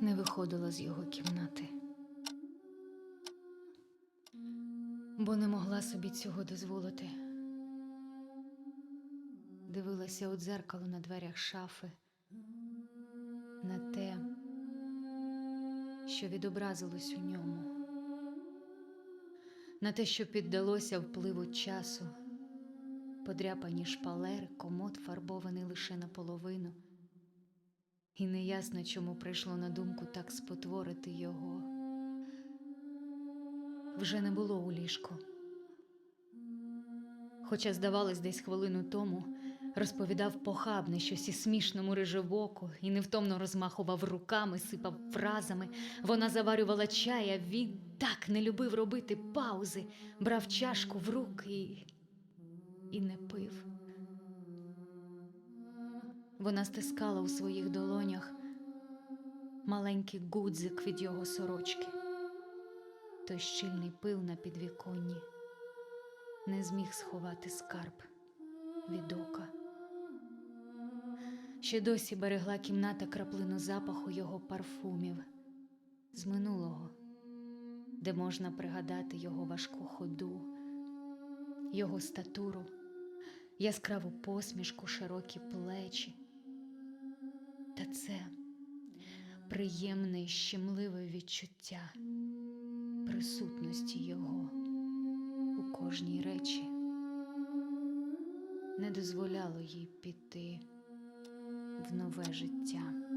виходила з його кімнати. Бо не могла собі цього дозволити. Дивилася у дзеркало на дверях шафи, на те, що відобразилось у ньому, на те, що піддалося впливу часу, подряпані шпалери, комод фарбований лише наполовину. І неясно, чому прийшло на думку так спотворити його. Вже не було у ліжку. Хоча, здавалось, десь хвилину тому розповідав похабне щось і смішному рижевоку, і невтомно розмахував руками, сипав фразами. Вона заварювала чай, а він так не любив робити паузи, брав чашку в руки і, і не пив. Вона стискала у своїх долонях маленький гудзик від його сорочки. Той щільний пил на підвіконні не зміг сховати скарб від ока. Ще досі берегла кімната краплину запаху його парфумів з минулого, де можна пригадати його важку ходу, його статуру, яскраву посмішку, широкі плечі. Та це приємне і щемливе відчуття присутності його у кожній речі не дозволяло їй піти в нове життя.